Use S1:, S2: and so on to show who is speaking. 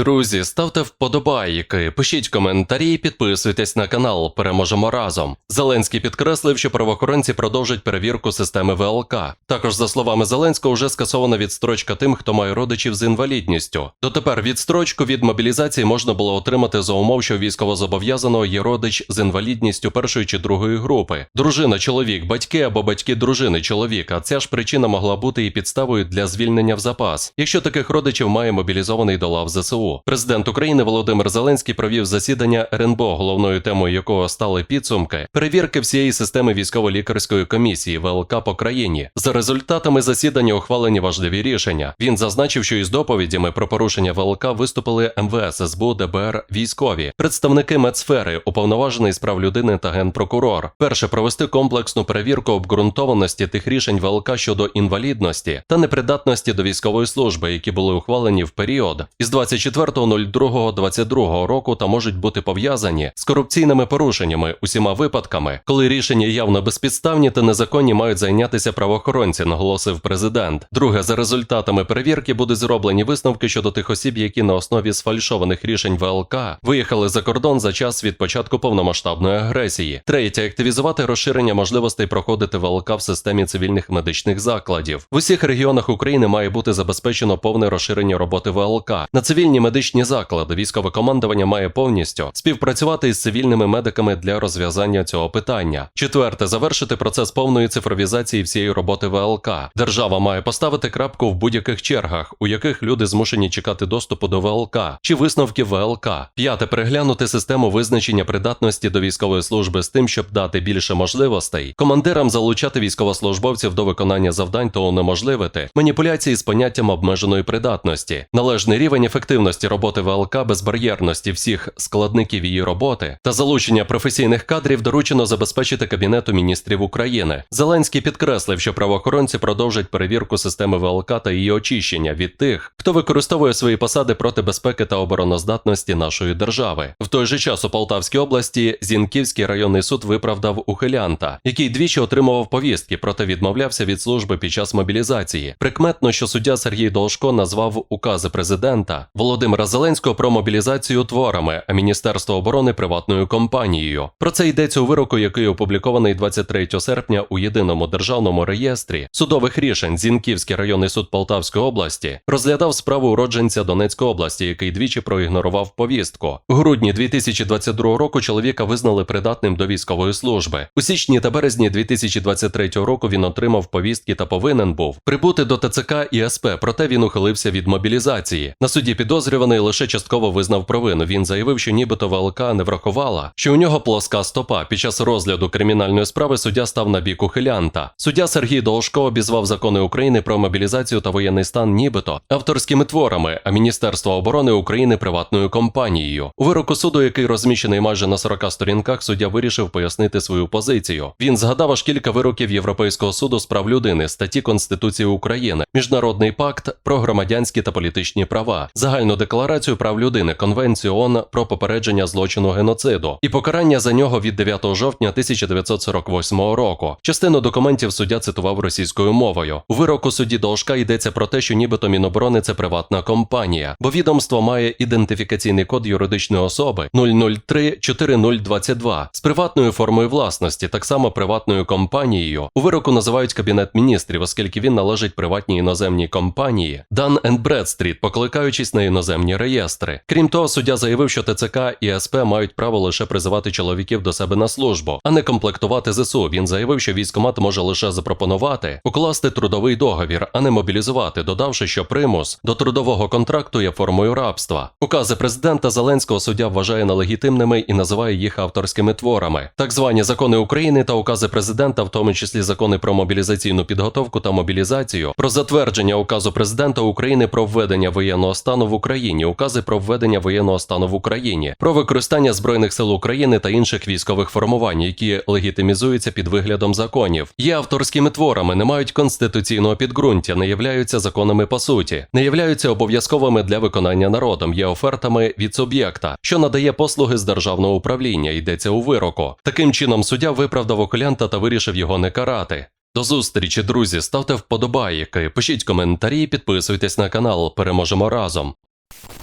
S1: Друзі, ставте вподобайки, пишіть коментарі, підписуйтесь на канал. Переможемо разом. Зеленський підкреслив, що правоохоронці продовжать перевірку системи ВЛК. Також, за словами Зеленського, вже скасована відстрочка тим, хто має родичів з інвалідністю. Дотепер відстрочку від мобілізації можна було отримати за умов, що військовозобов'язаного є родич з інвалідністю першої чи другої групи. Дружина, чоловік, батьки або батьки дружини, чоловіка. Ця ж причина могла бути і підставою для звільнення в запас, якщо таких родичів має мобілізований до лав ЗСУ. Президент України Володимир Зеленський провів засідання РНБО, головною темою якого стали підсумки перевірки всієї системи військово-лікарської комісії ВЛК по країні. За результатами засідання ухвалені важливі рішення. Він зазначив, що із доповідями про порушення ВЛК виступили МВС, СБУ, ДБР, військові, представники медсфери, уповноважений з прав людини та генпрокурор. Перше провести комплексну перевірку обґрунтованості тих рішень ВЛК щодо інвалідності та непридатності до військової служби, які були ухвалені в період із 24.02.22 року та можуть бути пов'язані з корупційними порушеннями усіма випадками, коли рішення явно безпідставні та незаконні мають зайнятися правоохоронці, наголосив президент. Друге, за результатами перевірки будуть зроблені висновки щодо тих осіб, які на основі сфальшованих рішень ВЛК виїхали за кордон за час від початку повномасштабної агресії. Третє, активізувати розширення можливостей проходити ВЛК в системі цивільних медичних закладів. В усіх регіонах України має бути забезпечено повне розширення роботи ВЛК. На цивільні медичні заклади військове командування має повністю співпрацювати із цивільними медиками для розв'язання цього питання. Четверте, завершити процес повної цифровізації всієї роботи ВЛК. Держава має поставити крапку в будь-яких чергах, у яких люди змушені чекати доступу до ВЛК чи висновків ВЛК. П'яте, переглянути систему визначення придатності до військової служби з тим, щоб дати більше можливостей командирам залучати військовослужбовців до виконання завдань та унеможливити маніпуляції з поняттям обмеженої придатності, належний рівень ефективності роботи ВЛК, безбар'єрності всіх складників її роботи та залучення професійних кадрів доручено забезпечити Кабінету міністрів України. Зеленський підкреслив, що правоохоронці продовжать перевірку системи ВЛК та її очищення від тих, хто використовує свої посади проти безпеки та обороноздатності нашої держави. В той же час у Полтавській області Зінківський районний суд виправдав ухилянта, який двічі отримував повістки, проте відмовлявся від служби під час мобілізації. Прикметно, що суддя Сергій Должко назвав укази президента Володимира Зеленського про мобілізацію творами, а Міністерство оборони приватною компанією. Про це йдеться у вироку, який опублікований 23 серпня у єдиному державному реєстрі судових рішень. Зінківський районний суд Полтавської області розглядав справу уродженця Донецької області, який двічі проігнорував повістку. У грудні 2022 року чоловіка визнали придатним до військової служби. У січні та березні 2023 року він отримав повістки та повинен був прибути до ТЦК і СП, проте він ухилився від мобілізації. На суді підозрюваний лише частково визнав провину. Він заявив, що нібито ВЛК не врахувала, що у нього плоска стопа. Під час розгляду кримінальної справи суддя став на бік ухилянта. Суддя Сергій Должко обізвав закони України про мобілізацію та воєнний стан, нібито авторськими творами, а Міністерство оборони України приватною компанією. У вироку суду, який розміщений майже на 40 сторінках, суддя вирішив пояснити свою позицію. Він згадав аж кілька вироків Європейського суду з прав людини, статті Конституції України, Міжнародний пакт про громадянські та політичні права, загальну декларацію прав людини, Конвенцію ООН про попередження злочину геноциду і покарання за нього від 9 жовтня 1948 року. Частину документів суддя цитував російською мовою. У вироку судді Должка йдеться про те, що нібито Міноборони це приватна компанія, бо відомство має ідентифікаційний код юридичної особи 003-4022 з приватною формою власності, так само приватною компанією. У вироку називають кабінет міністрів, оскільки він належить приватній іноземній компанії Dun Bradstreet, покликаючись на іноземні реєстри. Крім того, суддя заявив, що ТЦК і СП мають право лише призивати чоловіків до себе на службу, а не комплектувати ЗСУ. Він заявив, що військомат може лише запропонувати укласти трудовий договір, а не мобілізувати, додавши, що примус до трудового контракту є формою рабства. Укази президента Зеленського суддя вважає нелегітимними і називає їх авторськими творами. Так звані закони України та укази президента, в тому числі закони про мобілізаційну підготовку та мобілізацію, про затвердження указу президента України про введення воєнного стану в Україні, укази про введення воєнного стану в Україні, про використання збройних сил України та інших військових формувань, які легітимізуються під виглядом законів, є авторськими творами, не мають конституційного підґрунтя, не являються законами по суті, не являються обов'язковими для виконання народом, є офертами від суб'єкта, що надає послуги з державного управління. Йдеться у вироку. Таким чином суддя виправдав окулянта та вирішив його не карати. До зустрічі, друзі, ставте вподобайки, пишіть коментарі, підписуйтесь на канал. Переможемо разом. you